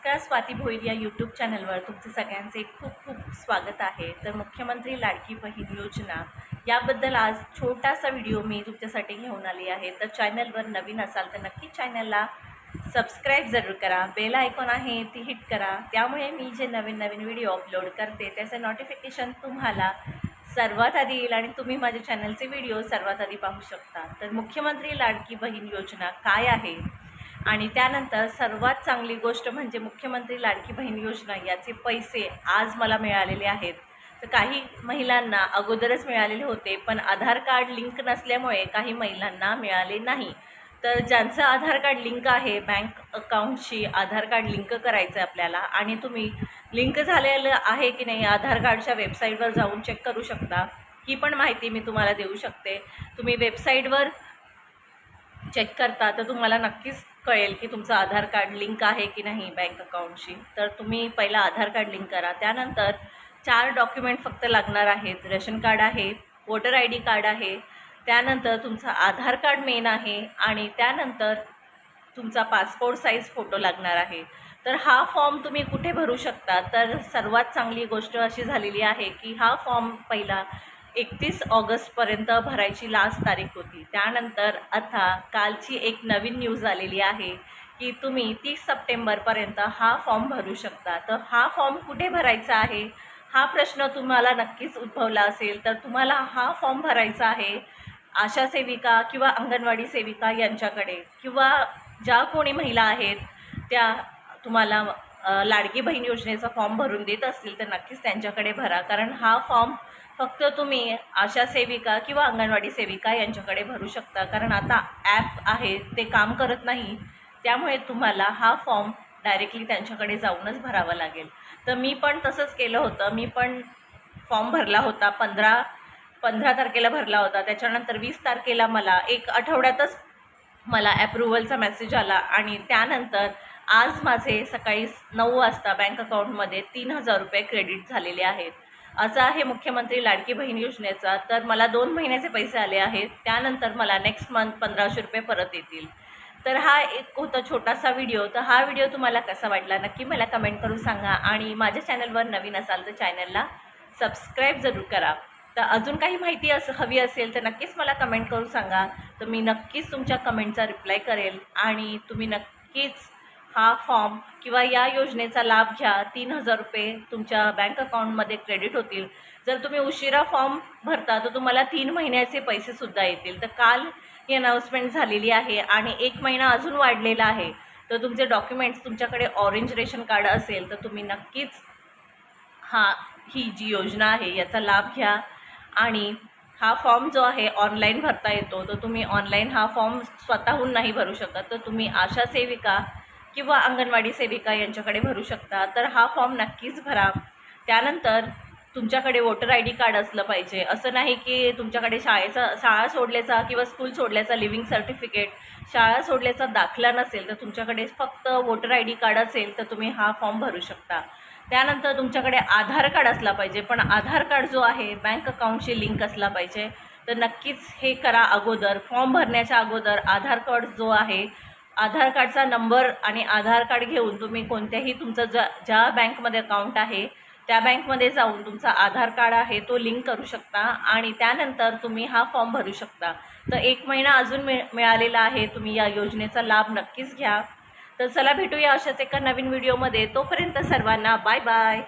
नमस्कार स्वाती भोईर या यूट्यूब चॅनलवर तुमचे सगळ्यांचे खूप खूप स्वागत आहे. तर मुख्यमंत्री लाडकी बहीण योजना याबद्दल आज छोटासा व्हिडिओ मी तुमच्यासाठी घेऊन आली आहे. तर चॅनलवर नवीन असाल तर नक्की चॅनलला सबस्क्राईब जरूर करा. बेल आयकॉन आहे ती हिट करा. त्यामुळे मी जे नवीन नवीन व्हिडिओ अपलोड करते त्याचं नोटिफिकेशन तुम्हाला सर्वात आधी येईल आणि तुम्ही माझ्या चॅनलचे व्हिडिओ सर्वात आधी पाहू शकता. तर मुख्यमंत्री लाडकी बहीण योजना काय आहे? आणि त्यानंतर सर्वात चांगली गोष्ट म्हणजे मुख्यमंत्री लाडकी बहीण योजना याचे पैसे आज मला मिळालेले आहेत. तर काही महिलांना अगोदरच मिळालेले होते पण आधार कार्ड लिंक नसल्यामुळे काही महिलांना मिळाले नाही. तर ज्यांचं आधार कार्ड लिंक आहे बँक अकाउंटशी आधार कार्ड लिंक करायचं आहे आपल्याला आणि तुम्ही लिंक झालेलं आहे की नाही आधार कार्डच्या वेबसाईटवर जाऊन चेक करू शकता. ही पण माहिती मी तुम्हाला देऊ शकते. तुम्ही वेबसाईटवर चेक करता तर तुम्हाला नक्कीच कळेल की तुमचं आधार कार्ड लिंक आहे की नाही बँक अकाउंटशी. तर तुम्ही पहिला आधार कार्ड लिंक करा. त्यानंतर चार डॉक्युमेंट फक्त लागणार आहेत. रेशन कार्ड आहे वोटर आय डी कार्ड आहे. त्यानंतर तुमचं आधार कार्ड मेन आहे आणि त्यानंतर तुमचा पासपोर्ट साईज फोटो लागणार आहे. तर हा फॉर्म तुम्ही कुठे भरू शकता? तर सर्वात चांगली गोष्ट अशी झालेली आहे की हा फॉर्म पहिला एकतीस ऑगस्टपर्यंत भरायची लास्ट तारीख होती. त्यानंतर आता कालची एक नवीन न्यूज आलेली आहे की तुम्ही तीस सप्टेंबरपर्यंत हा फॉर्म भरू शकता. तर हा फॉर्म कुठे भरायचा आहे? हा प्रश्न तुम्हाला नक्कीच उद्भवला असेल. तर तुम्हाला हा फॉर्म भरायचा आहे आशा सेविका किंवा अंगणवाडी सेविका यांच्याकडे किंवा ज्या कोणी महिला आहेत त्या तुम्हाला लाडकी बहीण योजनेचा फॉर्म भरून देत असतील तर नक्कीच त्यांच्याकडे भरा. कारण हा फॉर्म फक्त तुम्ही आशा सेविका किंवा अंगणवाडी सेविका यांच्याकडे भरू शकता. कारण आता ॲप आहे ते काम करत नाही. त्यामुळे तुम्हाला हा फॉर्म डायरेक्टली त्यांच्याकडे जाऊनच भरावा लागेल. तर मी पण तसंच केलं होतं. मी पण फॉर्म भरला होता. पंधरा पंधरा तारखेला भरला होता. त्याच्यानंतर वीस तारखेला मला एक आठवड्यातच मला ॲप्रुव्हलचा मेसेज आला आणि त्यानंतर आज माझे सकाळी नऊ वाजता बँक अकाउंटमध्ये तीन हजार रुपये क्रेडिट झालेले आहेत. असं आहे मुख्यमंत्री लाडकी बहीण योजनेचा. तर मला दोन महिन्याचे पैसे आले आहेत. त्यानंतर मला नेक्स्ट मंथ पंधराशे रुपये परत येतील. तर हा एक होता छोटासा व्हिडिओ तर हा व्हिडिओ तुम्हाला कसा वाटला? नक्की मला कमेंट करून सांगा. आणि माझ्या चॅनलवर नवीन असाल तर चॅनलला सबस्क्राईब जरूर करा. तर अजून काही माहिती असं हवी असेल तर नक्कीच मला कमेंट करून सांगा. तर मी नक्कीच तुमच्या कमेंटचा रिप्लाय करेल. आणि तुम्ही नक्कीच हा फॉर्म किंवा या योजनेचा लाभ घ्या. तीन हजार रुपये तुमच्या बँक अकाउंटमध्ये क्रेडिट होतील. जर तुम्ही उशिरा फॉर्म भरता तर तुम्हाला तीन महिन्याचे पैसेसुद्धा येतील. तर काल ही अनाऊन्समेंट झालेली आहे आणि एक महिना अजून वाढलेला आहे. तर तुमचे डॉक्युमेंट्स तुमच्याकडे ऑरेंज रेशन कार्ड असेल तर तुम्ही नक्कीच हा ही जी योजना आहे याचा लाभ घ्या. आणि हा फॉर्म जो आहे ऑनलाईन भरता येतो. तर तुम्ही ऑनलाईन हा फॉर्म स्वतःहून नाही भरू शकत. तर तुम्ही आशा सेविका किंवा अंगणवाडी सेविका यांच्याकडे भरू शकता. तर हा फॉर्म नक्कीच भरा. त्यानंतर तुमच्याकडे वोटर आय डी कार्ड असलं पाहिजे. असं नाही की तुमच्याकडे शाळेचा शाळा सोडल्याचा किंवा स्कूल सोडल्याचा लिव्हिंग सर्टिफिकेट शाळा सोडल्याचा दाखला नसेल तर तुमच्याकडे फक्त वोटर आय डी कार्ड असेल तर तुम्ही हा फॉर्म भरू शकता. त्यानंतर तुमच्याकडे आधार कार्ड असला पाहिजे. पण आधार कार्ड जो आहे बँक अकाउंटशी लिंक असला पाहिजे. तर नक्कीच हे करा अगोदर. फॉर्म भरण्याच्या अगोदर आधार कार्ड जो आहे आधार कार्डचा नंबर आणि आधार कार्ड घेऊन तुम्ही कोणत्याही तुमचं ज्या ज्या बँकमध्ये अकाउंट आहे त्या बँकमध्ये जाऊन तुमचा आधार कार्ड आहे तो लिंक करू शकता आणि त्यानंतर तुम्ही हा फॉर्म भरू शकता. तर एक महिना अजून मिळ मिळालेला आहे तुम्ही या योजनेचा लाभ नक्कीच घ्या. तर चला भेटूया अशाच एका नवीन व्हिडिओमध्ये. तोपर्यंत सर्वांना बाय बाय.